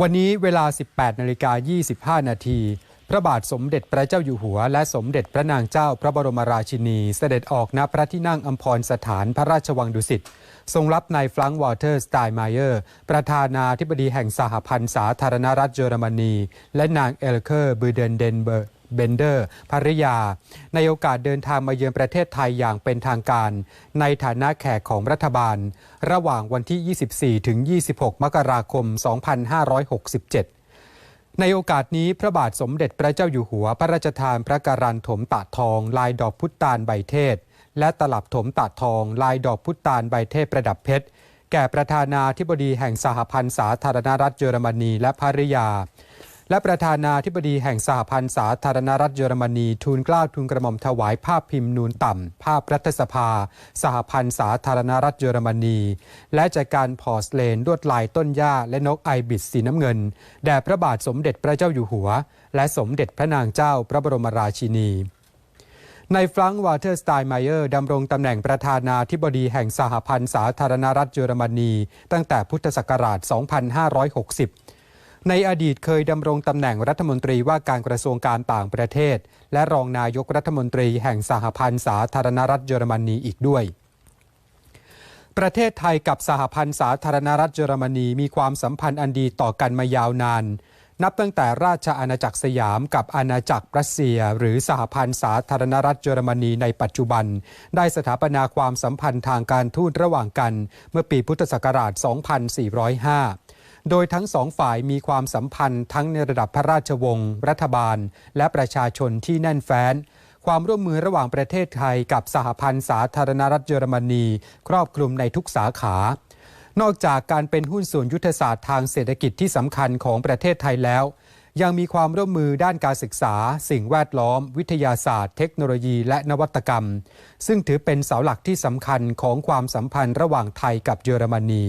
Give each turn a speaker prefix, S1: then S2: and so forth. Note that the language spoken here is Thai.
S1: วันนี้เวลา 18นาฬิกา25 นาทีพระบาทสมเด็จพระเจ้าอยู่หัว และสมเด็จพระนางเจ้าพระบรมราชินี เสด็จออกณพระที่นั่งอัมพรสถานพระราชวังดุสิตทรงรับนายฟรังก์วอเตอร์สไตน์ไมเออร์ ประธานาธิบดีแห่งสหพันธ์สาธารณรัฐเยอรมนี และนางเอลเคอร์บูเดนเดนเบิร์ เบนเดอร์ภริยา ในโอกาสเดินทางมาเยือนประเทศไทยอย่างเป็นทางการ ในฐานะแขกของรัฐบาล ระหว่างวันที่ 24 ถึง 26 มกราคม 2567ในโอกาสนี้พระบาทสมเด็จพระเจ้าอยู่หัว พระราชทานพระการันถมตะทอง ลายดอกพุตานใบเทศ และตลับถมตะทอง ลายดอกพุตานใบเทศประดับเพชร แก่ประธานาธิบดีแห่งสหพันธ์สาธารณรัฐเยอรมนีและภริยา และประธานาธิบดีแห่งสหพันธ์สาธารณรัฐเยอรมนี ทูลเกล้าทูลกระหม่อมถวายภาพพิมพ์นูนต่ำ ภาพรัฐสภา สหพันธ์สาธารณรัฐเยอรมนี และจากการพอสเลนลวดลายต้นหญ้าและนกไอบิสสีน้ำเงิน แด่พระบาทสมเด็จพระเจ้าอยู่หัว และสมเด็จพระนางเจ้าพระบรมราชินีในฟรังก์วาเทอร์สไตน์ไมเออร์ดำรงตำแหน่งประธานาธิบดีแห่งสหพันธ์สาธารณรัฐเยอรมนี ตั้งแต่พุทธศักราช 2560 ในอดีตเคยดำรงตำแหน่งรัฐมนตรีว่าการกระทรวงการต่างประเทศ และรองนายกรัฐมนตรีแห่งสหพันธ์สาธารณรัฐเยอรมนีอีกด้วย ประเทศไทยกับสหพันธ์สาธารณรัฐเยอรมนีมีความสัมพันธ์อันดีต่อกันมายาวนาน นับตั้งแต่ราชอาณาจักรสยามกับอาณาจักรรัสเซีย หรือสหพันธ์สาธารณรัฐเยอรมนีในปัจจุบัน ได้สถาปนาความสัมพันธ์ทางการทูตระหว่างกัน เมื่อปีพุทธศักราช 2405 โดยทั้งสองฝ่ายมีความสัมพันธ์ทั้งในระดับพระราชวงศ์ รัฐบาล และประชาชนที่แน่นแฟ้น ความร่วมมือระหว่างประเทศไทยกับสหพันธ์สาธารณรัฐเยอรมนี ครอบคลุมในทุกสาขานอกจากการเป็นหุ้นส่วนยุทธศาสตร์ทางเศรษฐกิจที่สำคัญของประเทศไทยแล้ว ยังมีความร่วมมือด้านการศึกษา สิ่งแวดล้อม วิทยาศาสตร์ เทคโนโลยีและนวัตกรรม ซึ่งถือเป็นเสาหลักที่สำคัญของความสัมพันธ์ระหว่างไทยกับเยอรมนี